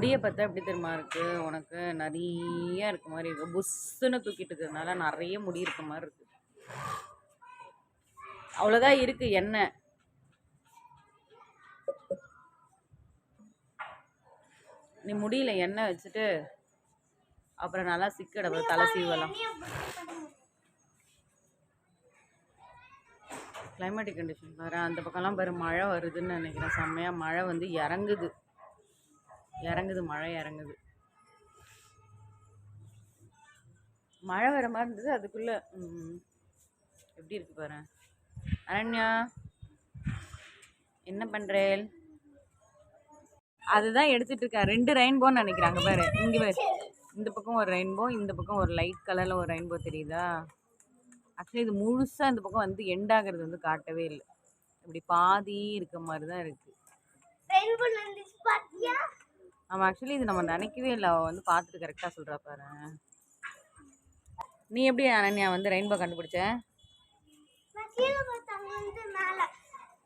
முடியை பார்த்தா எப்படி தெரியுமா இருக்கு? உனக்கு நிறைய இருக்க மாதிரி இருக்கு. புஷ்ஷுன்னு தூக்கிட்டு இருக்கிறதுனால நிறைய முடி இருக்க மாதிரி இருக்கு. அவ்வளோதான் இருக்கு எண்ணெய் நீ முடியல எண்ணெய் வச்சுட்டு அப்புறம் நல்லா சிக்கடை தலை சீவலாம். கிளைமேட்டிக் கண்டிஷன் பாரு அந்த பக்கம்லாம் பாரு மழை வருதுன்னு நினைக்கிறேன். செம்மையாக மழை வந்து இறங்குது. இறங்குது மழை இறங்குது. மழை வர மாதிரி இருந்தது அதுக்குள்ளே எப்படி இருக்கு பாரு. அரண்யா என்ன பண்ணுறேன் அதுதான் எடுத்துட்டு இருக்கேன் ரெண்டு ரெயின்போன்னு நினைக்கிறாங்க பாரு. இங்கே பாரு. இந்த பக்கம் ஒரு ரெயின்போ இந்த பக்கம் ஒரு லைட் கலரில் ஒரு ரெயின்போ தெரியுதா? ஆக்சுவலி இது முழுசாக இந்த பக்கம் வந்து எண்ட் ஆகிறது வந்து காட்டவே இல்லை. இப்படி பாதி இருக்க மாதிரி தான் இருக்குது நம்ம ஆக்சுவலி இது நம்ம நினைக்கவே இல்லை. அவள் வந்து பார்த்துட்டு கரெக்டாக சொல்கிறா பாரு. நீ எப்படி அனன்யா வந்து ரெயின்போ கண்டுபிடிச்ச?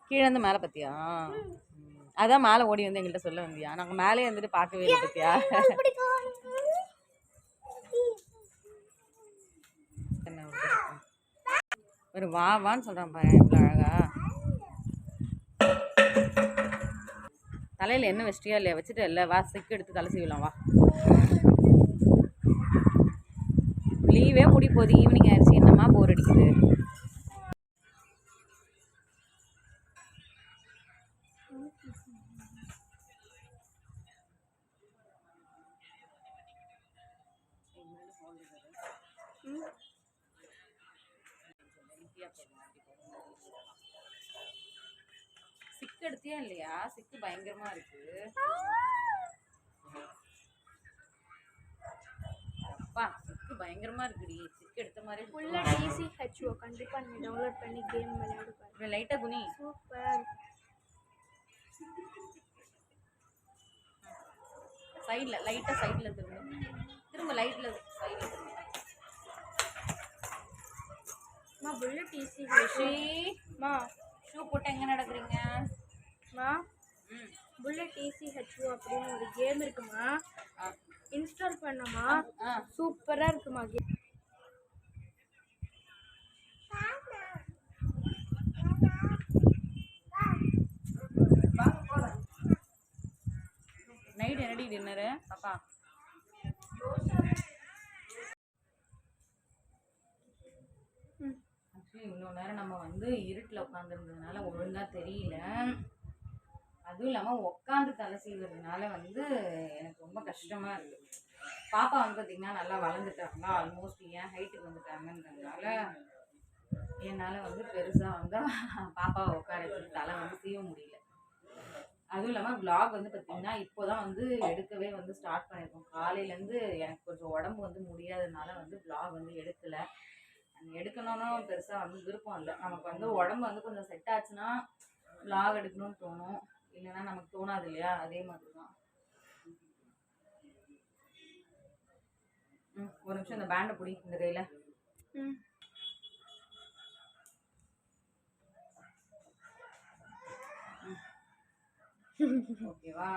கீழே இருந்து மேலே பார்த்தியா? அதான் மேலே ஓடி வந்து எங்கள்கிட்ட சொல்ல வந்தியா. நாங்கள் மேலே வந்துட்டு பார்க்கவே இல்லை பார்த்தியா? ஒரு ஒரு வா வான்னு சொல்கிறான் பாரு எவ்வளோ அழகா. தலையில் என்ன வச்சிட்டியா இல்லையா? வச்சுட்டு இல்லை வா செக்கு எடுத்து தலை செய்யலாம் வா. லீவே முடி போகுது ஈவினிங் ஆயிடுச்சு. என்னம்மா போர் அடிக்குது? சிக்கு எடுத்தியா இல்லையா? சிக்கு பயங்கரமா இருக்கு. அப்பா சிக்கு பயங்கரமா இருக்குடி. சிக்கு எடுத்த மாதிரி ஃபுல்லா ஈஸி ஹெச்ஓ கண்டிப்பா நீ டவுன்லோட் பண்ணி கேம் விளையாடு பாரு. லைட்டா குனி. சூப்பர் சைடுல லைட்டா சைடுல திரும்ப. திரும்ப லைட்ல சைடுல திரும்ப. மா புல்லட் ஈஸி ஷூ போட்டு எங்க நடக்கிறீங்க? மா புல்லட் ஈஸி ஹெச்ஓ அப்படின்னு ஒரு கேம் இருக்குமா. இன்ஸ்டால் பண்ணமா ஆ. சூப்பரா இருக்குமா கேம் நைட் என்னடி டின்னரு பாப்பா. ஆக்சுவலி இவ்வளோ நேரம் நம்ம வந்து இருட்டில் உட்காந்துருந்ததுனால ஒழுங்காக தெரியல. அதுவும் இல்லாமல் உட்காந்து தலை செய்வதுனால வந்து எனக்கு ரொம்ப கஷ்டமாக இருக்குது பாப்பா வந்து பார்த்திங்கன்னா நல்லா வளர்ந்துட்டாங்களா? ஆல்மோஸ்ட் ஏன் ஹைட்டுக்கு வந்துட்டாங்கன்றதுனால என்னால் வந்து பெருசாக வந்து பாப்பாவை உட்கார வச்சு தலை வந்து செய்ய முடியல. அதுவும் இல்லாமல் பிளாக் வந்து பார்த்திங்கன்னா இப்போ தான் வந்து எடுக்கவே வந்து ஸ்டார்ட் பண்ணியிருக்கோம் காலையிலேருந்து எனக்கு கொஞ்சம் உடம்பு வந்து முடியாததுனால வந்து பிளாக் வந்து எடுக்கலை. எடுக்கணும்னு பெருசாக வந்து விருப்பம் இல்லை. நமக்கு வந்து உடம்பு வந்து கொஞ்சம் செட் ஆச்சுன்னா பிளாக் எடுக்கணும்னு தோணும். இல்லைன்னா நமக்கு தோணாது இல்லையா? அதே மாதிரி தான் ஒரு நிமிஷம் இந்த பேண்டை பிடி இந்த கையில். ஓகேவா?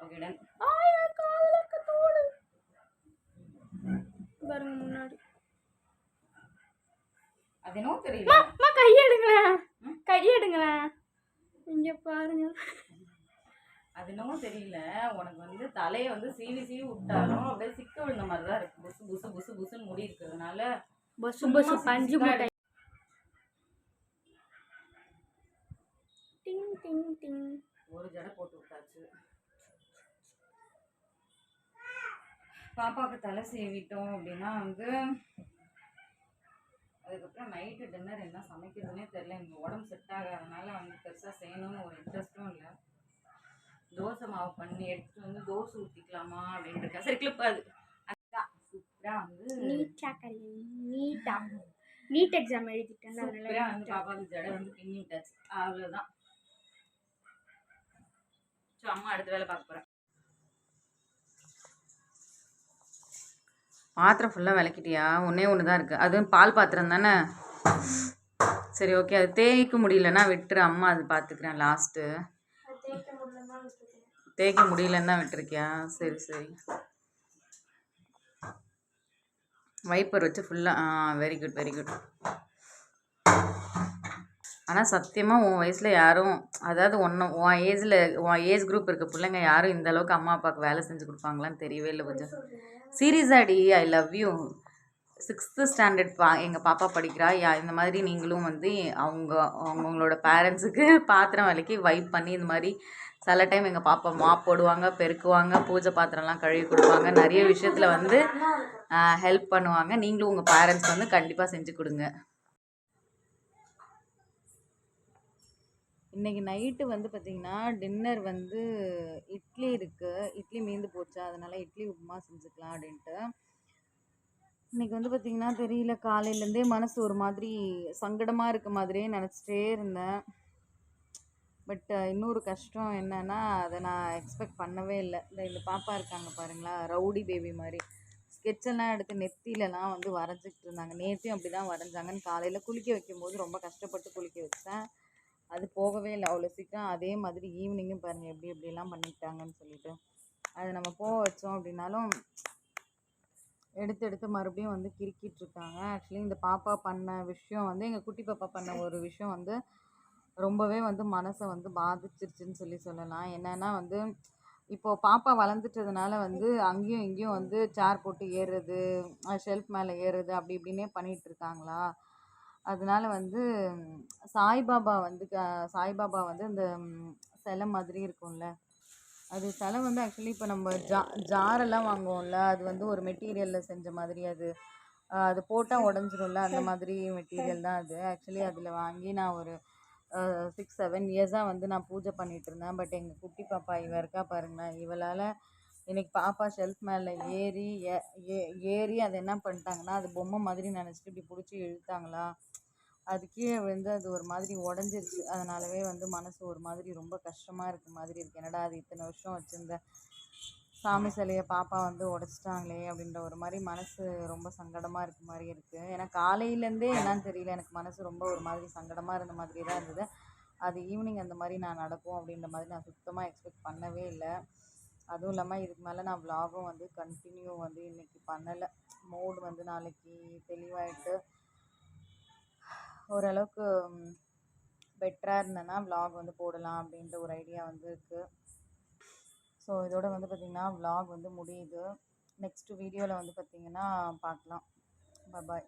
ஓகே டன் பாருங்க முன்னாடி. அது என்னவோ தெரியல. அம்மா இங்க பாருங்க. அது என்னமோ தெரியல. உனக்கு வந்து தலையை வந்து சீவி சீவி விட்டாலும் அப்படியே சிக்க விழுந்த மாதிரி தான் இருக்கு. புசு புசு புசு புசுன்னு முடி இருக்கிறதுனால பசு பசு பஞ்சு மூட்டை. டிங் டிங் டிங். ஒரு ஜடை போட்டு விட்டாச்சு. பாப்பாவுக்கு தலை சீவிட்டோம் அப்படின்னா வந்து அதுக்கப்புறம் நைட்டு டின்னர் என்ன சமைக்கிறதுனே தெரில எனக்கு உடம்பு செட் ஆகாதனால வந்து பெருசாக செய்யணும்னு ஒரு இன்ட்ரெஸ்ட்டும் இல்லை. தோசை மாவு பண்ணி எடுத்துட்டு வந்து தோசை ஊற்றிக்கலாமா அப்படின்ட்டு இருக்கேன் சரி கிளிப் அது. சூப்பராக வந்து நீட்டா கல்வி நீட்டா நீட் எக்ஸாம் எழுதிட்டேன். சூப்பராக வந்து பாப்பாவுக்கு ஜடை வந்து பின்னி விட்டாச்சு அவ்வளோதான் ஸோ அம்மா அடுத்த வேலை பார்க்க போகிறேன் பாத்திரம் ஃபுல்லாக விளக்கிட்டியா? ஒன்றே ஒன்று தான் இருக்குது அதுவும் பால் பாத்திரம் தானே? சரி ஓகே அது தேய்க்க முடியலன்னா விட்டுரு. அம்மா அது பார்த்துக்கிறேன் லாஸ்ட்டு தேய்க்க முடியலன்னா முடியலன்னு தான் விட்டுருக்கியா? சரி சரி. வைப்பர் வச்சு ஃபுல்லாக ஆ வெரி குட் வெரி குட் ஆனால் சத்தியமாக உன் வயசில் யாரும் அதாவது ஒன்று உன் ஏஜில் உன் ஏஜ் குரூப் இருக்க பிள்ளைங்க யாரும் இந்த அளவுக்கு அம்மா அப்பாவுக்கு வேலை செஞ்சு கொடுப்பாங்களான்னு தெரியவே இல்லை கொஞ்சம். சீரியஸாடி I love you sixth standard பா எங்கள் பாப்பா படிக்கிறா. யா இந்த மாதிரி நீங்களும் வந்து அவங்க அவங்களோட பேரண்ட்ஸுக்கு பாத்திரம் விலைக்கு வைப் பண்ணி இந்த மாதிரி சில டைம் எங்கள் பாப்பா மாப் போடுவாங்க பெருக்குவாங்க பூஜை பாத்திரம்லாம் கழுவி கொடுப்பாங்க. நிறைய விஷயத்தில் வந்து ஹெல்ப் பண்ணுவாங்க. நீங்களும் உங்கள் பேரண்ட்ஸ் வந்து கண்டிப்பாக செஞ்சு கொடுங்க. இன்றைக்கி நைட்டு வந்து பார்த்திங்கன்னா டின்னர் வந்து இட்லி இருக்குது இட்லி மீந்து போச்சா? அதனால் இட்லி உப்புமா செஞ்சுக்கலாம் அப்படின்ட்டு. இன்றைக்கி வந்து பார்த்திங்கன்னா தெரியல. காலையிலேருந்தே மனசு ஒரு மாதிரி சங்கடமாக இருக்க மாதிரியே நினச்சிட்டே இருந்தேன். பட் இன்னொரு கஷ்டம் என்னன்னா அதை நான் எக்ஸ்பெக்ட் பண்ணவே இல்லை. இந்த இந்த பாப்பா இருக்காங்க பாருங்களா ரவுடி பேபி மாதிரி. ஸ்கெட்செல்லாம் எடுத்து நெத்திலலாம் வந்து வரைஞ்சிக்கிட்டு இருந்தாங்க. நேற்றையும் அப்படி தான் வரைஞ்சாங்கன்னு காலையில் குளிக்க வைக்கும்போது ரொம்ப கஷ்டப்பட்டு குளிக்க வச்சேன். அது போகவே இல்லை. அவ்வளோ சீக்கிரம் அதே மாதிரி ஈவினிங்கும் பாருங்கள் எப்படி எப்படிலாம் பண்ணிக்கிட்டாங்கன்னு சொல்லிட்டு. அது நம்ம போக வச்சோம் அப்படின்னாலும் எடுத்து எடுத்து மறுபடியும் வந்து கிறுக்கிட்டு இருக்காங்க. ஆக்சுவலி இந்த பாப்பா பண்ண விஷயம் வந்து எங்கள் குட்டி பாப்பா பண்ண ஒரு விஷயம் வந்து ரொம்பவே வந்து மனசை வந்து பாதிச்சிருச்சுன்னு சொல்லி சொல்லலாம். என்னன்னா வந்து இப்போது பாப்பா வளர்ந்துட்டதுனால வந்து அங்கேயும் இங்கேயும் வந்து சேர் போட்டு ஏறுறது ஷெல்ஃப் மேலே ஏறுறது அப்படி இப்படின்னே பண்ணிகிட்டு இருக்காங்களா? அதனால வந்து சாய்பாபா வந்து க- சாய்பாபா வந்து இந்த சிலை மாதிரி இருக்கும்ல. அது சிலை வந்து ஆக்சுவலி இப்போ நம்ம ஜா ஜாரெல்லாம் வாங்குவோம்ல. அது வந்து ஒரு மெட்டீரியலில் செஞ்ச மாதிரி அது அது போட்டால் உடஞ்சிரும்ல. அந்த மாதிரி மெட்டீரியல் தான் அது. ஆக்சுவலி அதில் வாங்கி நான் ஒரு சிக்ஸ் செவன் இயர்ஸாக வந்து நான் பூஜை பண்ணிகிட்டு இருந்தேன். பட் எங்கள் குட்டி பாப்பா இவ இருக்கா பாருங்களேன். இவளால் இன்னைக்கு பாப்பா ஷெல்ஃப் மேலே ஏறி ஏ- ஏ- ஏறி அதை என்ன பண்ணிட்டாங்கன்னா அது பொம்மை மாதிரி நினச்சிட்டு இப்படி பிடிச்சி இழுத்தாங்களா? அது கீழே விழுந்து அது ஒரு மாதிரி உடஞ்சிருச்சு. அதனாலவே வந்து மனசு ஒரு மாதிரி ரொம்ப கஷ்டமாக இருக்க மாதிரி இருக்கு. என்னடா அது இத்தனை வருஷம் வச்சுருந்த சாமி சிலையை பாப்பா வந்து உடச்சிட்டாங்களே அப்படின்ற ஒரு மாதிரி மனசு ரொம்ப சங்கடமாக இருக்க மாதிரி இருக்குது ஏன்னா காலையிலேருந்தே என்னன்னு தெரியல. எனக்கு மனசு ரொம்ப ஒரு மாதிரி சங்கடமாக இருந்த மாதிரி தான் இருந்தது. அது ஈவினிங் அந்த மாதிரி நான் நடக்கும் அப்படின்ற மாதிரி நான் சுத்தமாக எக்ஸ்பெக்ட் பண்ணவே இல்லை. அதுவும் இல்லாமல் இதுக்கு மேலே நான் விலாகும் வந்து கண்டினியூ வந்து இன்றைக்கி பண்ணலை. மூடு வந்து நாளைக்கு தெளிவாயிட்டு ஓரளவுக்கு பெட்டராக இருந்தேன்னா வ்ளாக் வந்து போடலாம் அப்படின்ற ஒரு ஐடியா வந்து இருக்குது ஸோ இதோட வந்து பார்த்திங்கன்னா வ்ளாக் வந்து முடியுது. நெக்ஸ்ட் வீடியோவில் வந்து பார்த்திங்கன்னா பார்க்கலாம். பாய்